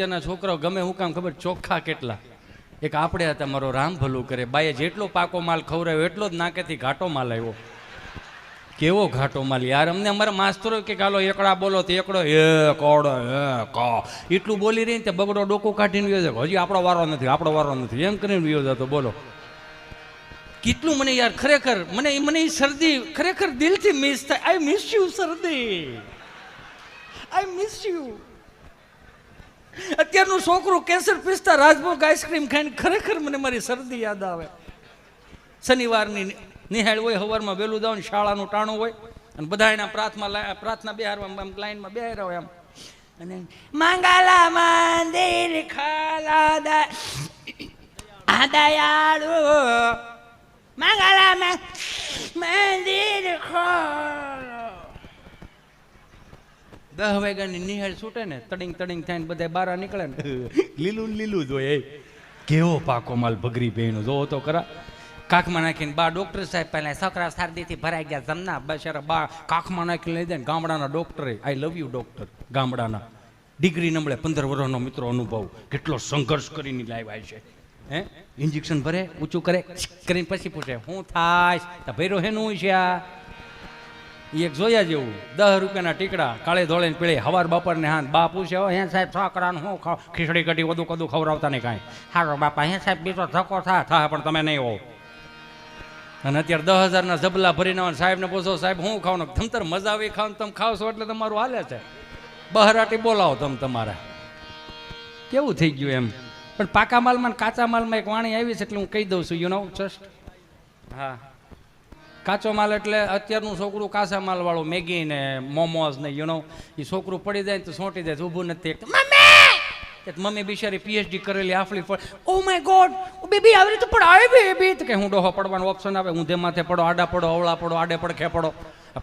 અત્યારના છોકરાઓ ગમે હું કામ ખબર ચોખ્ખા કેટલા. એક આપણે હતા, મારો રામ ભલું કરે. બાઈએ જેટલો પાકો માલ ખવડાવ્યો, એટલો જ નાકેથી ઘાટો માલ આવ્યો. કેવો ઘાટો માલ? યાર, અમને અમારા માસ્તરો કે કાલો એકડા બોલો તો એકડો એ કોડો એ કો એટલું બોલી રહી ને તે બગડો ડોકું કાઢીને વ્યો હજી આપણો વારો નથી, આપણો વારો નથી. એમ કરીને વ્યો જતો, બોલો. કેટલું મને યાર ખરેખર, મને મને શરદી ખરેખર દિલથી મિસ થાય. આઈ મિસ યુ શરદી. આઈ મિસ યુ અત્યારનું છોકરું કેસર પિસ્તા રાજભોગ આઈસ્ક્રીમ ખાઈને ખરેખર મને મારી શરદી યાદ આવે. શનિવારની નિહાળ હોય સવારમાં વહેલું ને શાળાનું ટાણું હોય, અને બધા એના પ્રાર્થના પ્રાર્થના બિહારમાં આમ લાઈનમાં બિહાર હોય આમ. અને મંગલા મંદિર ખાલા દયાળુ મંગલા મંદિર ખોલો દસ વાગ્યાની નિહાળ છૂટે ને તડિંગ તડિંગ થઈને બધા બારા નીકળે ને. લીલું લીલું જ કેવો પાકો માલ ભગરી બેનો જોવો તો ખરા. કાખમાં નાખીને બા ડોક્ટર સાહેબ પહેલા છોકરા શરદીથી ભરાઈ ગયા, જમના બચારા બા કાખમાં નાખીને લઈ જાય ગામડાના ડોક્ટરે. આઈ લવ યુ ડોક્ટર ગામડાના. ડિગ્રી નમળે પંદર વર્ષનો મિત્રો અનુભવ. કેટલો સંઘર્ષ કરીને લાવ્યા છે. હે? ઇન્જેક્શન ભરે, ઊંચું કરે કરીને પછી પૂછે શું થાય ભૈરો હેનું છે આ? ઈ એક જોયા જેવું. દસ રૂપિયાના ટીકડા, કાળે ધોળે પીળે. હવાર બપોરને હા બા પૂછે હે સાહેબ, છોકરાનું હું ખાવ? ખીચડી કઢી બધું કદું ખવડાવતા નહીં કાંઈ. હારો બાપા હે સાહેબ, બીજો ધક્કો થા. થા, પણ તમે નહીં હો અને અત્યારે દસ હજારના જબલા ભરીને સાહેબને પૂછો, સાહેબ, હું ખાવ તમતર મજા આવી ખાવ તમે ખાવશો એટલે તમારું હાલે છે. બહરાટી બોલાવો તમે તમારા. કેવું થઈ ગયું એમ? પણ પાકા માલમાં કાચા માલમાં એક વાણી આવી છે એટલે હું કહી દઉં છું યુ નો જસ્ટ હા. કાચો માલ એટલે અત્યારનું છોકરું કાચા માલવાળું, મેગી ને મોમોઝ ને યુ નો એ છોકરું પડી જાય તો સોંટી જાય ઊભું નથી મમ્મી! બિચારી પીએચડી કરેલી આફલી ફળ. ઓ માય ગોડ બેબી, આવી રીતે આવી બેબી તો કે હું ડોહો પડવાનો ઓપ્શન આવે હું માથે પડો, આડા પડો, અવળા પડો, આડે પડખે પડો.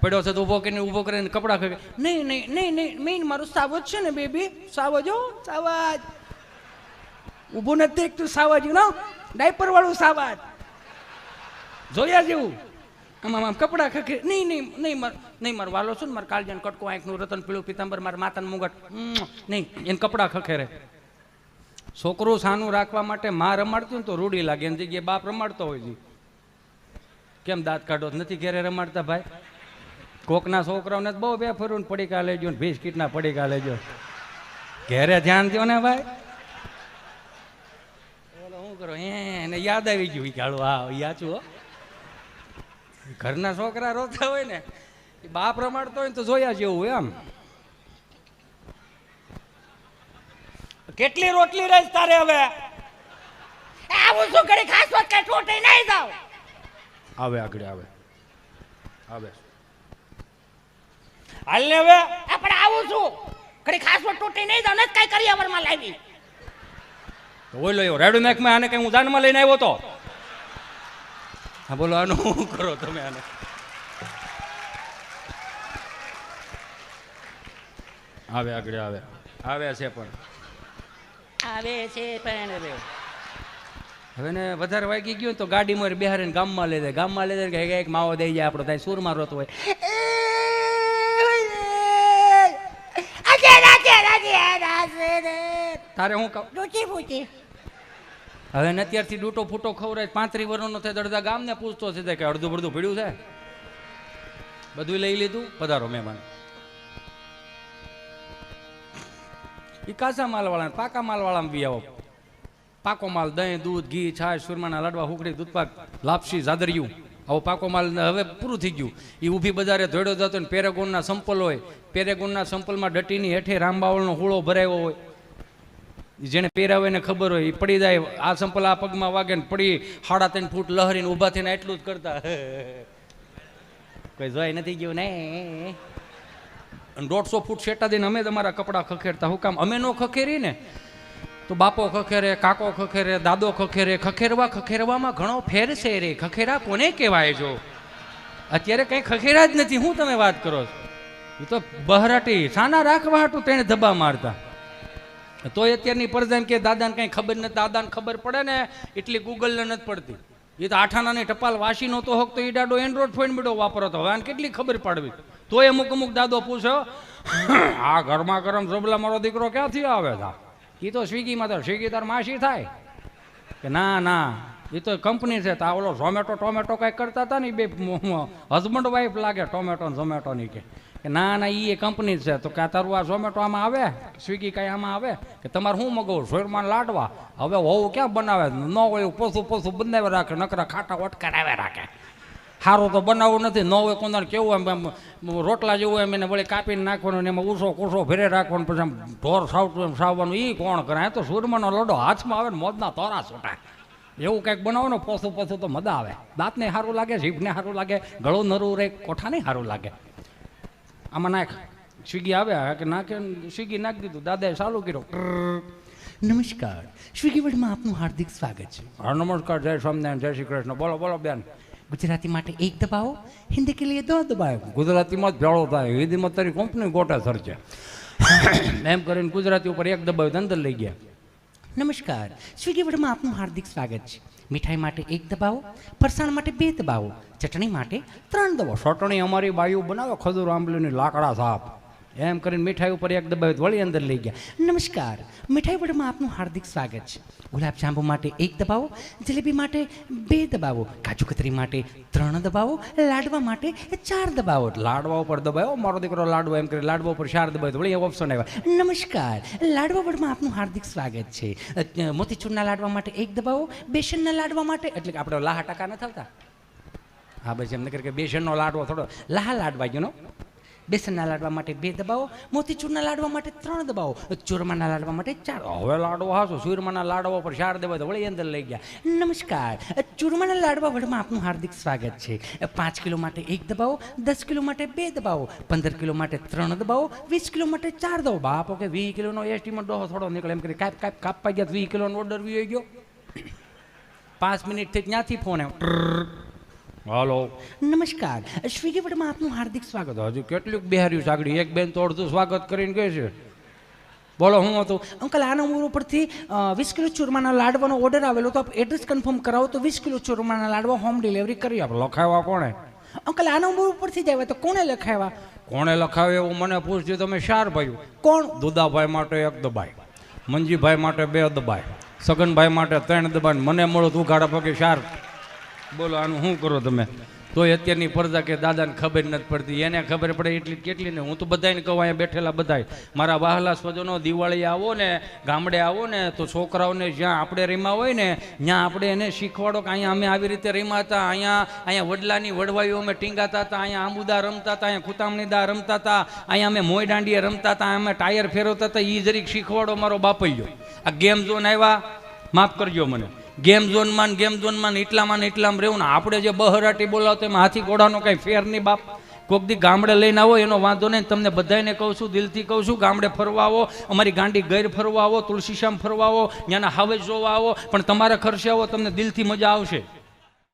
પડ્યો છે તો ઊભો કરીને ઊભો કરીને કપડાં ખે નહીં નહીં નહીં નહીં મેઇન મારું સાવજ છે ને બેબી. સાવજ, હો, સાવજ. ઊભું નથી એકતું સાવજ નો ડાયપર વાળું સાવજ. જોયા જેવું. આમ આમ કપડાં ખખે. નહીં નહીં નહીં માર નહીં માર વાલો છું ને, મારે કાળજાન કટકો, આંખનું રતન પીળું પીતાંબર, મારા માતાનું મુગટ. નહીં, એને કપડાં ખખેરે છોકરું સાનું રાખવા માટે માં રમાડતું ને તો રૂડી લાગે, એની જગ્યાએ બાપ રમાડતો હોય છે. કેમ દાંત કાઢો નથી ઘેરે રમાડતા ભાઈ? કોકના છોકરાઓને બહુ બે ફરું ને પડીકા લેજો ને બિસ્કીટના પડીકા લેજો ઘેરે ધ્યાન દો ને ભાઈ. શું કરો એને યાદ આવી ગયું કાળું હા યાચું હો. ઘરના છોકરા રોતા હોય ને એ બાપ રમાડતો હોય ને તો જોયા જેવું હોય આમ કેટલી રોટલી રહીશ તારે હવે? આવું શું કરી? ખાસ વાત કઈ ટોટે નહીં જાવ. આવે આગળ આવે. આવે. હાલ ને હવે? આપણે આવું છું કરી ખાસ વાત ટોટે નહીં જાવ નથી કઈ કરી અમરમાં લાવી. તો ઓલો એવો રેડો નાખમાં આને કઈ હું દાનમાં લઈને આવ્યો તો? હા બોલો આનું શું કરો તમે આને? આવે આગળ આવે. આવે છે પણ. આવે છે પણ હવે. ને વધારે વાગી ગયું તો ગાડીમાં બેહારીને ગામમાં લઈ જાય. ગામમાં લઈ જાય કે એક માવો દઈ જાય આપણો ત્યાં સૂરમાં રોતો હોય. તારે હું કહું? રૂચી ફૂચી હવે ને અત્યારથી ડૂટો ફૂટો ખવડાય. પાંત્રી વર્ષનો થાય અડધા ગામને પૂછતો છે કે અડધું બડધું પીડ્યું છે? બધું લઈ લીધું, પધારો મહેમાન. એ કાચા માલવાળા પાકા માલવાળામાં બી આવો. પાકો માલ દહીં, દૂધ, ઘી, છાશ સુરમાના લાડવા હુકડી દૂધપાક, લાપસી જાદરિયું આવો પાકો માલ હવે પૂરું થઈ ગયું. એ ઊભી બજારે ધોડ્યો જતો ને પેરેગોનના સંપલ હોય. પેરેગોનના સંપલમાં ડટીની હેઠે રામબાવળનો હુળો ભરાયો હોય. જેને પહેરાવે એને ખબર હોય એ પડી જાય, આ સંપલ આ પગમાં વાગે ને પડી સાડા ત્રણ ફૂટ લહરીને ઊભા થઈને એટલું જ કરતા. કોઈ જોઈ નથી ગયું ને? દોઢસો ફૂટ શેટા દઈને અમે તમારા કપડાં ખખેરતા હું કામ, અમે નો ખખેરી ને? તો બાપો ખખેરે, કાકો ખખેરે, દાદો ખખેરે, ખખેરવા ખખેરવામાં ઘણો ફેર છે રે. ખખેરા કોને કહેવાય જો? અત્યારે કંઈ ખખેરા જ નથી. હું તમે વાત કરો છો? એ તો બહરાટી, સાના રાખવા હતું તેને ધબ્બા મારતા. તોય અત્યારની પરજાન કે દાદાને કંઈ ખબર નથી, દાદાને ખબર પડે ને એટલી ગૂગલને નથી પડતી. એ તો આઠાનાની ટપાલ વાસી નહોતો હોક તો એ દાડો એન્ડ્રોઈડ ફોન બીડો વાપરતો હવે આને કેટલી ખબર પડવી? તોય અમુક અમુક દાદો પૂછો, આ ઘરમાં ગરમ સબલા મારો દીકરો ક્યાંથી આવે તા? એ તો સ્વિગીમાં તો, સ્વિગી તાર માસી થાય. કે ના ના એ તો કંપની છે. તા ઓલો ઝોમેટો ટોમેટો કંઈક કરતા હતા ને એ બે હસબન્ડ વાઈફ લાગે, ટોમેટો ને ઝોમેટો કે. કે ના ના એ કંપની છે. તો કે તારું આ ઝોમેટો આમાં આવે? સ્વિગી કાંઈ આમાં આવે? કે તમારે શું મગાવું? શોરમાં લાડવા. હવે હોવું ક્યાં બનાવે? ન હોય પોસું પોસું બનાવી રાખે, નકરા ખાટા વટકારાવે રાખે. સારું તો બનાવવું નથી. ન હોય કોનાર કેવું એમ એમ રોટલા જેવું એમ, એને વળી કાપીને નાખવાનું ને એમાં ઊસો કૂસો ફેરે રાખવાનું, પછી આમ ઢોર સાવતું એમ સાવવાનું. એ કોણ કરે? તો સૂરમાનો લડો. હાથમાં આવે ને મોજના તોરા છૂટા. એવું કંઈક બનાવો ને પોસું પોસું તો મજા આવે. દાંતને સારું લાગે, જીભને સારું લાગે, ગળું નરું રહે કોઠાને સારું લાગે. આમાં નાખ. સ્વિગી આવ્યા કે નાખે સ્વિગી નાખી દીધું. દાદાએ ચાલુ કર્યો. નમસ્કાર. સ્વિગી વર્લ્ડમાં આપનું હાર્દિક સ્વાગત છે. હા નમસ્કાર. જય સ્વામિનારાયણ જય શ્રી કૃષ્ણ. બોલો બોલો બેન. ગુજરાતી માટે એક દબાવો. હિન્દી કે લીએ દો દબાવો ગુજરાતીમાં જ ભેળો થાય. હિન્દીમાં તારી કંપની ગોટા સરશે એમ કરીને ગુજરાતી ઉપર એક દબાવ્યું અંદર લઈ ગયા. નમસ્કાર. સ્વિગી વર્લ્ડમાં આપનું હાર્દિક સ્વાગત છે. મીઠાઈ માટે એક દબાવો, ફરસાણ માટે બે દબાવો, ચટણી માટે ત્રણ દબાવો. ચટણી અમારી બાયું બનાવે ખજૂર, આંબલીની લાકડા સાપ. એમ કરીને મીઠાઈ ઉપર એક દબાવી વળી અંદર લઈ ગયા. નમસ્કાર, મીઠાઈ વડમાં આપનું હાર્દિક સ્વાગત છે. ગુલાબજાંબુ માટે એક દબાવો, જલેબી માટે બે દબાવો, કાજુ કતરી માટે ત્રણ દબાવો, લાડવા માટે ચાર દબાવો. લાડવા ઉપર દબાવો મારો દીકરો લાડવા એમ કરી, લાડવા ઉપર ચાર દબાવ્યો વળી ઓપ્શન આવ્યા. નમસ્કાર, લાડવા વડમાં આપનું હાર્દિક સ્વાગત છે. મોતીચૂરના લાડવા માટે એક દબાવો, બેસનના લાડવા માટે, એટલે કે આપણે લાહા ટકા ન થતા હા, બસ એમને કે બેસનનો લાડવો થોડો લાહા લાડવા ગયો બેસનના લાડવા માટે બે દબાવો મોતીચૂરના લાડવા માટે ત્રણ દબાવો ચૂરમાના લાડવા માટે ચાર. હવે લાડવો હાસો ચૂરમાના લાડવા પર ચાર દબાવ વળી અંદર લઈ ગયા. નમસ્કાર ચૂરમાના લાડવા વડમાં આપનું હાર્દિક સ્વાગત છે. પાંચ કિલો માટે એક દબાવો દસ કિલો માટે બે દબાવો પંદર કિલો માટે ત્રણ દબાવો વીસ કિલો માટે ચાર દબાવો. બાપો કે વીસ કિલોનો એસ્ટીમેટ ડોહો થોડો નીકળે. એમ કરી કાપ કાપ કાપવા ગયા વીસ કિલોનો ઓર્ડર વી ગયો. પાંચ મિનિટથી ત્યાંથી ફોન આવ્યો. હાલો. નમસ્કાર. સ્વિગી વડમાં આપનું હાર્દિક સ્વાગત. હજુ કેટલું બિહાર્યું સાગડી એક બેન તો અડધું સ્વાગત કરીને કહે છે. બોલો હું હતું? અંકલ આ નંબર ઉપરથી વીસ કિલો ચૂરમાના લાડવાનો ઓર્ડર આવેલો તો આપ એડ્રેસ કન્ફર્મ કરાવો તો વીસ કિલો ચૂરમાના લાડવા હોમ ડિલિવરી કરી આપો. લખાવ્યા કોણે? અંકલ આ નંબર ઉપરથી જ આવ્યા તો કોણે લખાવ્યા? કોણે લખાવ્યા એવું મને પૂછજો તમે શાર ભાઈ કોણ? દુદાભાઈ માટે એક દબાય. મંજીભાઈ માટે બે દબાય. સગનભાઈ માટે ત્રણ દબાઈ મને મળો તું ગાડા પગે ચાર બોલો, આનું શું કરો તમે? તોય અત્યારની પડદા કે દાદાને ખબર નથી પડતી. એને ખબર પડે એટલી કેટલી ને હું તો બધાને કહું, અહીંયા બેઠેલા બધાય. મારા વહાલા સ્વજનો દિવાળી આવો ને, ગામડે આવો ને, તો છોકરાઓને જ્યાં આપણે રમ્યા હોય ને, ત્યાં આપણે એને શીખવાડો કે અહીંયા અમે આવી રીતે રમ્યા હતા. અહીંયા અહીંયા વડલાની વડવાઈઓ અમે ટીંગાતા હતા. અહીંયા આંબુદા રમતા હતા. અહીંયા ખુતામણી દા રમતા હતા. અહીંયા અમે મોય દાંડીએ રમતા હતા. અમે ટાયર ફેરવતા હતા. એ જરીક શીખવાડો મારો બાપૈયો. આ ગેમ ઝોન આવ્યા? માફ કરજો મને. ગેમ ઝોનમાં ગેમ ઝોનમાં એટલામાં ને એટલામાં રહેવું ને આપણે જે બહરાટી બોલાવતો એમાં હાથી ઘોડાનો કાંઈ ફેર નહીં બાપ. કોક દી ગામડે લઈને આવો, એનો વાંધો નહીં, તમને બધાને કહું છું, દિલથી કહું છું, ગામડે ફરવા આવો, અમારી ગાંડી ગેર ફરવા આવો તુલસીશ્યામ ફરવા આવો, ત્યાંના હાવે જોવા આવો, પણ તમારા ખર્ચે આવો, તમને દિલથી મજા આવશે.